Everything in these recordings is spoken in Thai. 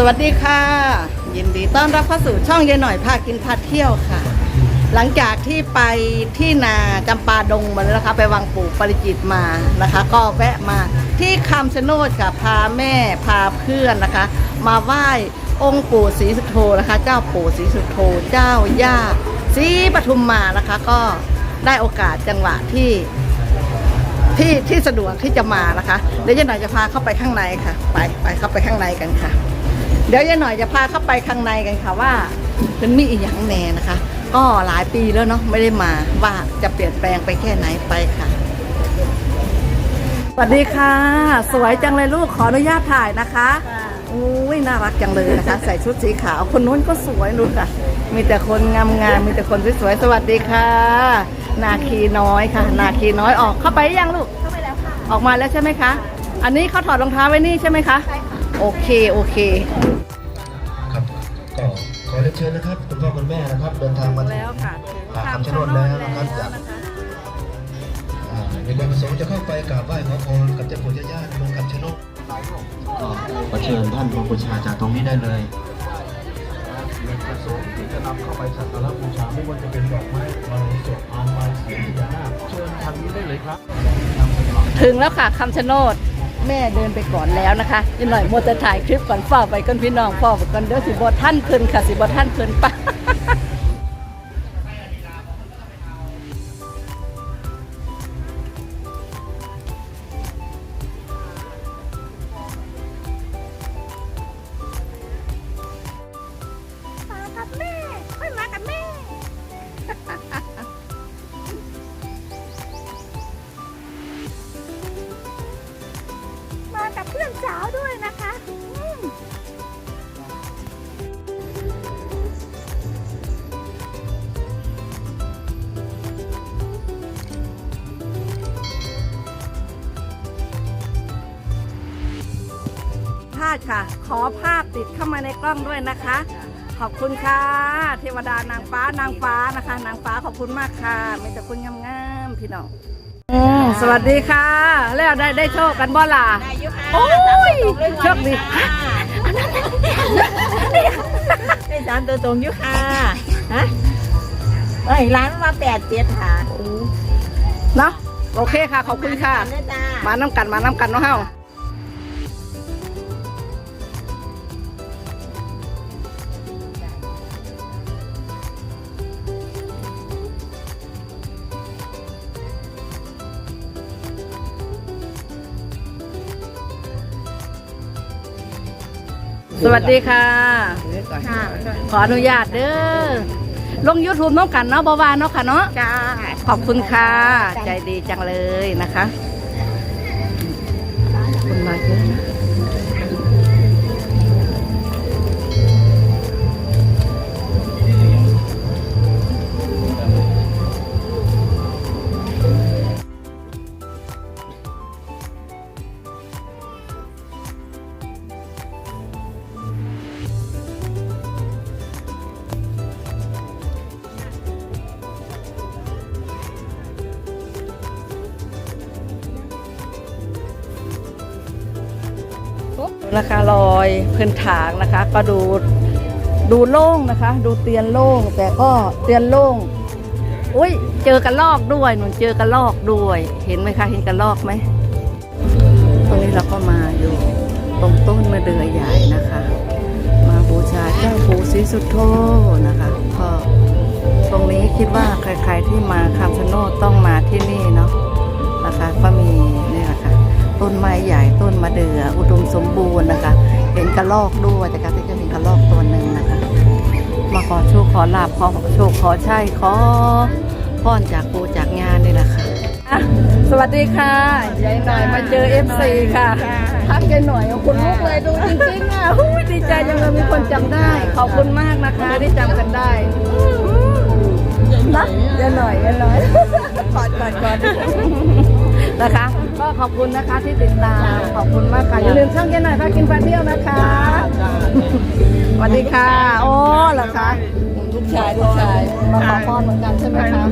สวัสดีค่ะ ยินดีต้อนรับเข้าสู่ช่องยายหน่อยพากินพาเที่ยวค่ะ หลังจากที่ไปที่นาจำปาดงมาแล้วนะคะ ไปวังปู่ปริจิตรมานะคะ ก็แวะมาที่คำชะโนดค่ะพาแม่พาเพื่อนนะคะ มาไหว้องค์ปู่ศรีสุโธนะคะ เจ้าปู่ศรีสุโธเจ้าย่าศรีปทุมมานะคะ ก็ได้โอกาสจังหวะที่ที่ที่สะดวกที่จะมานะคะเดี๋ยวยายหน่อยจะพาเข้าไปข้างในค่ะ ไปไปเข้าไปข้างในกันค่ะ เดี๋ยวยายหน่อยจะพาเข้าไปข้างในกันค่ะว่าเป็นมีอีกอย่างแน่นะคะ ก็หลายปีแล้วเนาะไม่ได้มาว่าจะเปลี่ยนแปลงไปแค่ไหนไปค่ะ สวัสดีค่ะ สวยจังเลยลูกขออนุญาตถ่ายนะคะอุ้ยน่ารักจังเลยนะคะ ใส่ชุดสีขาวคนนู้นก็สวยนู่นค่ะ มีแต่คนงามๆมีแต่คนสวยๆสวัสดีค่ะ นาคีน้อยค่ะ นาคีน้อยออกเข้าไปยังลูกเข้าไปแล้วค่ะออกมาแล้วใช่ไหมคะ อันนี้เขาถอดรองเท้าไว้นี่ใช่ไหมคะใช่ค่ะ โอเค โอเค ครับก็ขอเรียนเชิญนะครับ คุณพ่อคุณแม่นะครับ เดินทางมาแล้วค่ะอ่าคำชะโนดแล้วนะครับจากอ่าในความประสงค์จะเข้าไปกราบไหว้ขอพรกับเจ้าปู่เจ้าย่าในเมืองคำชะโนดก็ขอเชิญท่านมาบูชาจากตรงนี้ได้เลยประสงค์ที่จะนำเข้าไปสักการะบูชาไม่ว่าจะเป็นดอกไม้มาลงศพเอามาเสียงพญานาคเชิญทางนี้ได้เลยครับ ถึงแล้วค่ะคำชะโนด แม่เดินไปก่อนแล้วนะคะยินหน่อยโมจะถ่ายคลิปก่อนฝ้าไปกันพี่น้องฝ้าไปกันเด้อสิบอท่านเพิ่นค่ะสิบอท่านเพิ่นปะาดค่ะ ขอภาพติดเข้ามาในกล้องด้วยนะคะ ขอบคุณค่ะ เทวดานางฟ้านางฟ้านะคะ นางฟ้าขอบคุณมากค่ะมีแต่คุณงามๆพี่น้องอืมสวัสดีค่ะ แล้วได้ได้โชคกันบ่ล่ะได้ยุค่ะโอ้ยโชคดีได้สามตัวตรงยุค่ะฮะเอ้ยร้านมาแปดเจ็ดค่ะเนาะโอเคค่ะ ขอบคุณค่ะได้จ้ามาน้ำกันมาน้ำกันเนาะเฮา สวัสดีค่ะ ค่ะขออนุญาตเด้อลง YouTube น้องกันเนาะบาวาเนาะค่ะเนาะจ้าขอบคุณค่ะ ใจดีจังเลยนะคะขอบคุณมากเลย นะคะลอยพื้นถางนะคะ ก็ดูดูโล่งนะคะ ดูเตียนโล่งแต่ก็เตียนโล่งอุ้ยเจอกระลอกด้วยหนูเจอกระลอกด้วย เห็นไหมคะเห็นกระลอกไหมตรงนี้เราก็มาอยู่ตรงต้นมะเดื่อใหญ่นะคะ มาบูชาเจ้าปู่ศรีสุโธนะคะก็ตรงนี้คิดว่าใครๆที่มาคำชะโนดต้องมาที่นี่เนาะนะคะก็มี ต้นไม้ใหญ่ต้นมะเดื่ออุดมสมบูรณ์นะคะ เห็นกระลอกด้วยแต่การที่จะเห็นกระลอกตัวหนึ่งนะคะ มาขอโชคขอลาบขอโชคขอใช่ขอพรจากปูจากงานนี่แหละค่ะอะสวัสดีค่ะยายหน่อยมาเจอ FC ค่ะทักยายหน่อยเอาคุณลูกเลยดูจริงๆอะหูดีใจจังเลยมีคนจำได้ ขอบคุณมากนะคะที่จำกันได้นะยายหน่อยยายหน่อยกอดกอดกอดนะคะ ขอบคุณนะคะที่ติดตาม ขอบคุณมากค่ะ อย่าลืมช่องเย็นหน่อยพากินพาเที่ยวนะคะสวัสดีค่ะ โอ้เหรอคะลูกชายลูกชายมาขอพรเหมือนกันใช่ไหมคะ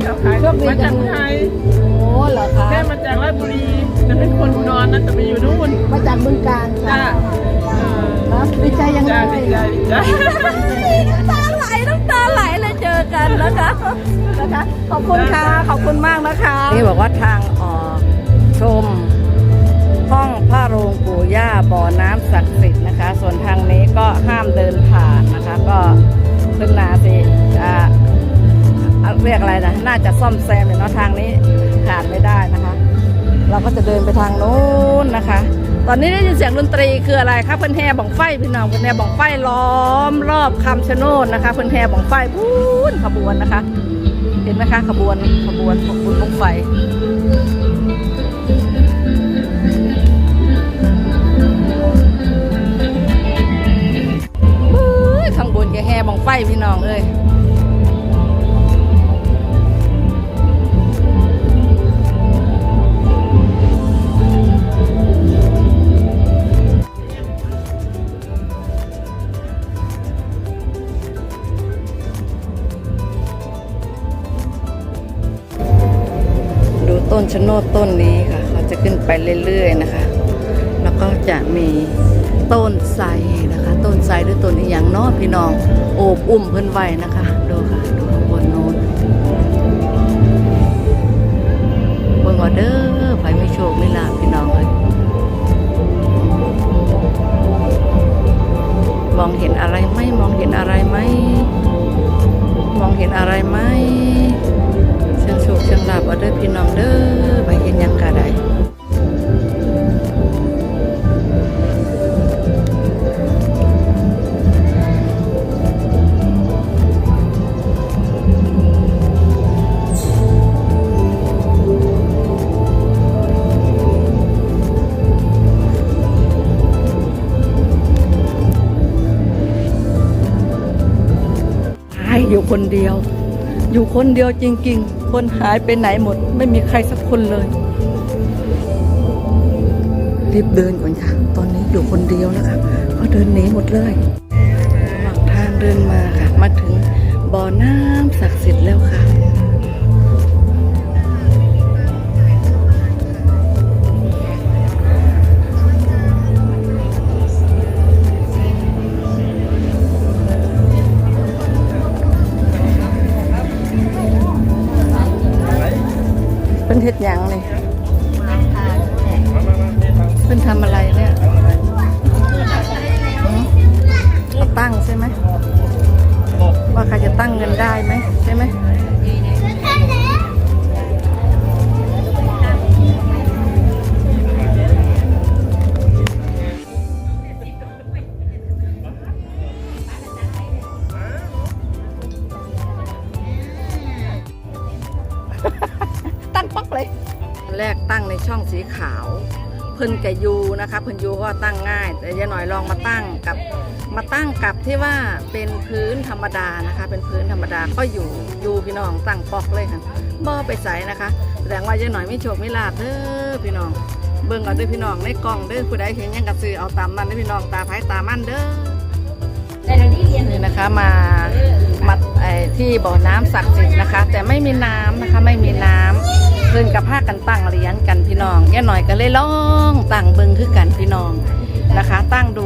โชคดีมาจัจากงเลไทยยโอ้เหรอคะแม่มาจากราชบุรีแต่เป็นคนอุดรนะแต่ไปอยู่นู่นมาจากบึงการจ้าค่ะเออนะดีใจยังไงจ้าดีใจดีใจน้ำตาไหลน้ำตาไหลเลยเจอกันนะคะนะคะ ขอบคุณค่ะ ขอบคุณมากนะคะ นี่บอกว่าทางออกชมห้อง พระโรงปู่ย่าบ่อน้ำศักดิ์สิทธิ์นะคะ ส่วนทางนี้ก็ห้ามเดินผ่านนะคะ ก็ขึ้นนาสิอะเรียกอะไรนะน่าจะซ่อมแซมเลยเนาะทางนี้ผ่านไม่ได้นะคะ เราก็จะเดินไปทางโน้นนะคะ ตอนนี้ได้ยินเสียงดนตรีคืออะไรคะเพิ่อนแห่บังไฟพี่น้องเพิ่อนแห่บังไฟล้อมรอบคำชะโนดนะคะ เพิ่อนแห่บังไฟพูนขบวนนะคะ เห็นไหมคะขบวนขบวนของบุญบังไฟ บนแกแห่บังไฟพี่น้องเอ้ยดูต้นชะโนดต้นนี้ค่ะ เขาจะขึ้นไปเรื่อยๆนะคะ แล้วก็จะมีต้นไทรนะคะ ต้นไทรหรือต้นอีหยังเนาะพี่น้อง โอบอุ้มเพิ่นไว้นะคะ ดูค่ะ ดูข้างบนโน้นเบิ่งเอาเด้อไปไม่โชคไม่ลาพี่น้องเลยมองเห็นอะไรไหมมองเห็นอะไรไหมมองเห็นอะไรไหมเชิงโชคเชิงลาภเอาเด้อพี่น้องเด้อ อยู่คนเดียว อยู่คนเดียวจริง ๆ คนหายไปไหนหมด ไม่มีใครสักคนเลย รีบเดินก่อนค่ะ ตอนนี้อยู่คนเดียวนะคะก็เดินหนีหมดเลยระหว่างทางเดินมาค่ะ มาถึงบ่อน้ำศักดิ์สิทธิ์ ทำอะไรเนี่ยหือเขาตั้งใช่ไหมว่าใครจะตั้งเงินได้ไหมใช่ไหมตั้งปักเลย แรกตั้งในช่องสีขาว เพิ่นกับยูนะคะเพิ่นยูก็ตั้งง่าย แต่ยายหน่อยลองมาตั้งกับมาตั้งกับที่ว่าเป็นพื้นธรรมดานะคะ เป็นพื้นธรรมดาก็อยู่ยูพี่น้องตั้งปอกเลยค่ะบ่ไปใส่นะคะแสดงว่ายายหน่อยไม่โชคไม่ลาบเด้อพี่น้อง เบิ่งเอาเด้อพี่น้องในกล่องเด้อผู้ใดเห็นยังกระซื้อเอาตามนั้นเด้อพี่น้องตาไผตามันเด้อนี่นะคะมามาที่บ่อน้ำศักดิ์สิทธิ์นะคะ แต่ไม่มีน้ำนะคะไม่มีน้ำ เพิ่นกับผ้ากันตั้งเหรียญกันพี่น้องย่หน่อยก็เลยลองตั้งเบิงคือกันพี่น้องนะคะ ตั้งดู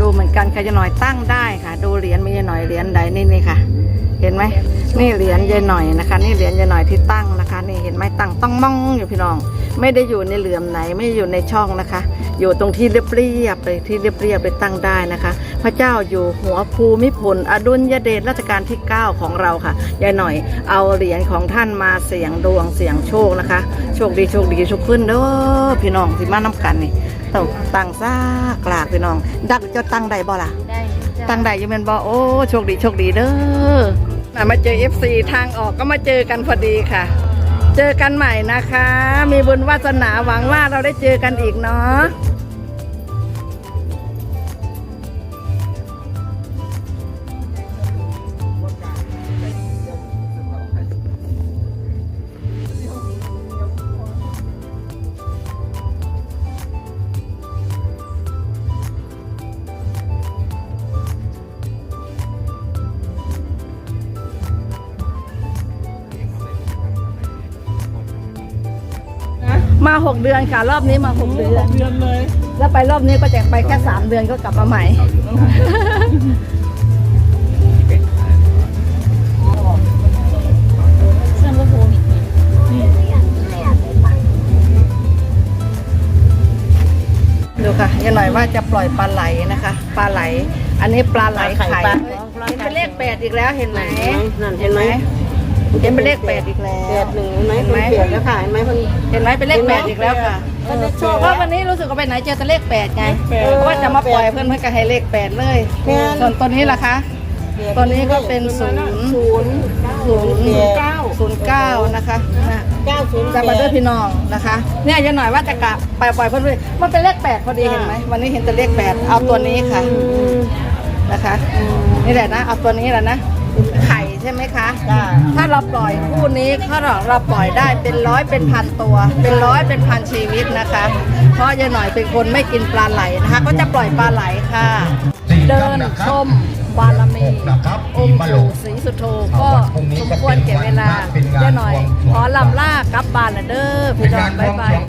ดูเหมือนกันค่ะยายหน่อยตั้งได้ค่ะ ดูเหรียญมียายหน่อยเหรียญใดนี่นี่ค่ะ เห็นไหมนี่เหรียญยายหน่อยนะคะ นี่เหรียญยายหน่อยที่ตั้งนะคะ นี่เห็นไหมตั้งต้องมองอยู่พี่น้อง ไม่ได้อยู่ในเหลื่อมไหนไม่อยู่ในช่องนะคะ อยู่ตรงที่เรียบๆเลยที่เรียบๆเลยตั้งได้นะคะ พระเจ้าอยู่หัวภูมิพลอดุลยเดชรัชกาลที่ 9 ของเราค่ะยายหน่อยเอาเหรียญของท่านมาเสี่ยงดวงเสี่ยงโชคนะคะ โชคดีโชคดีทุกขึ้นเด้อพี่น้องที่มาน้ำกันนี่ต้องตั้งซากลากพี่น้อง ดักจะตั้งได้บ่ล่ะตั้งได้อยังเป็นบ่โอ้โชคดีโชคดีเด้อน่ะมาเจอ FC ทางออกก็มาเจอกันพอดีค่ะ เจอกันใหม่นะคะ มีบุญวาสนาหวังว่าเราได้เจอกันอีกเนาะ มาหกเดือนค่ะ รอบนี้มาหกเดือน เดือนเลยแล้วไปรอบนี้ก็จะไปแค่สามเดือนก็กลับมาใหม่ ดูค่ะยังหน่อยว่าจะปล่อยปลาไหลนะคะ ปลาไหล อันนี้ปลาไหลไข่เห็นเป็นเลขแปดอีกแล้วเห็นไหมนั่นเห็นไหม เห็นเป็นเลขแปดอีกแล้ว แปดหนึ่งเห็นไหมเห็นไหมเปลี่ยนแล้วค่ะเห็นไหมเพิ่งเห็นไหมเป็นเลขแปดอีกแล้วค่ะเออเพราะวันนี้รู้สึกว่าไปไหนเจอแต่เลขแปดไงเพราะว่าจะมาปล่อยเพื่อนเพื่อนก็ให้เลขแปดเลย แม่น ส่วนตัวนี้ล่ะคะ ตัวนี้ก็เป็นศูนย์ศูนย์ศูนย์เก้าศูนย์เก้านะคะนะเก้าศูนย์จะมาด้วยพี่น้องนะคะ เนี่ยยังหน่อยว่าจะกลับไปปล่อยเพื่อนด้วยมันเป็นเลขแปดพอดีเห็นไหมวันนี้เห็นแต่เลขแปดเอาตัวนี้ค่ะนะคะ นี่แหละนะเอาตัวนี้แหละนะไข่ใช่ไหม คะจ้าถ้าเราปล่อยคู่นี้ถ้าเราเราปล่อยได้เป็นร้อยเป็นพันตัว เป็นร้อยเป็นพันชีวิตนะคะ เพราะยายหน่อยเป็นคนไม่กินปลาไหลนะคะ ก็จะปล่อยปลาไหลค่ะ เดินชมบารมีนะครับองค์ปู่ศรีสุโธก็สมควรแก่เวลายายหน่อย ขอลำลากลับบ้านละเด้อพี่น้องบ๊ายบาย